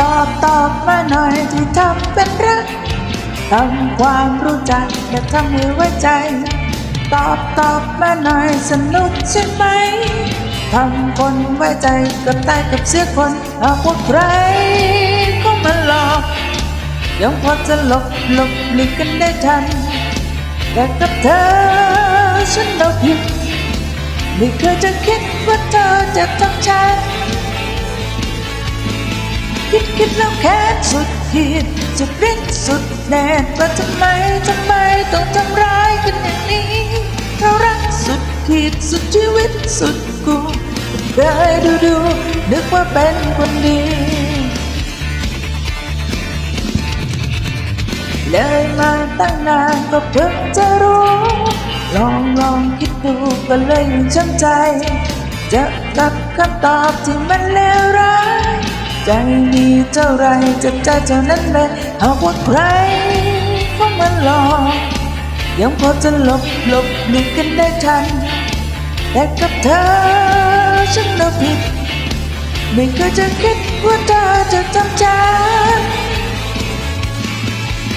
ตอบตอบมาหน่อยที่ทำเป็นรักทำความรู้จักและทำให้ไว้ใจ ตอบตอบมาหน่อยสนุกใช่ไหมทำคนไว้ใจกับตายกับเสียคนหากว่าใครก็มาหลอกยังพอจะหลบหลบหลีกกันได้ทัน แต่กับเธอฉันเราผิดไม่เคยจะคิดว่าเธอจะทำฉัน คิดคิดแล้วแค้นสุดขีดสุดฤทธิ์สุดแดนว่าทำไมทำไมต้องทำร้ายกันอย่างนี้เรารักสุดขีดสุดชีวิตสุดกูเคยดูดูนึกว่าเป็นคนดีเลยมาตั้งนานก็เพิ่งจะรู้ ลองลองคิดดูก็เลยยังช้ำใจ จะกับคำตอบที่มันเลวร้าย ใจมีเท่าไรจะใจเท่านั้นเลยหากว่าใครก็มาหลอกยังพอจะหลบหลบหลีกกันได้ทัน แต่กับเธอฉันน่ะผิด ไม่เคยจะคิดว่าเธอจะทำใจ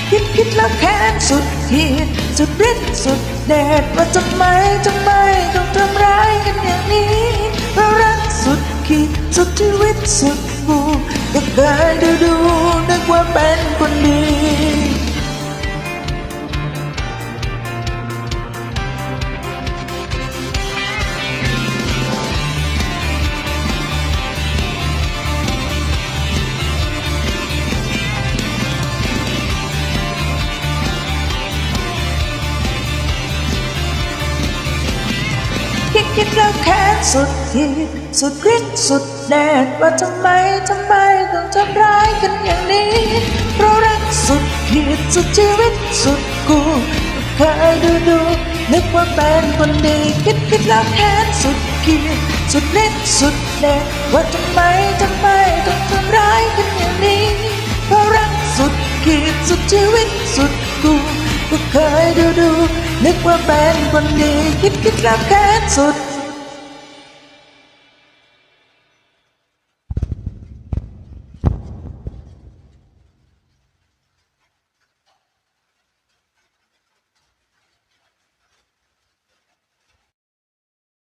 คิดคิดแล้วแค้นสุดขีดสุดฤทธิ์สุดเดชว่าทำไมทำไมต้องทำร้ายกันอย่างนี้เพราะรักสุดขีดสุดชีวิตสุด ก็เคยดูดูนึกว่าเป็นคนดี คิดแล้วแค้นสุดขีดสุดฤทธิ์สุดแดดว่าทำไมทำไมต้องทำร้ายกันอย่างนี้เพราะรักสุดขีดสุดชีวิตสุดกูเคยดูดูนึกว่าเป็นคนดีคิดคิดแล้วแค้นสุดขีดสุดฤทธิ์สุดแดดว่าทำไมทำไมต้องทำร้ายกันอย่างนี้เพราะรักสุดขีดสุดชีวิตสุด ก็เคยดูดู นึกว่าเป็นคนดี คิดคิดแล้วแค้นสุด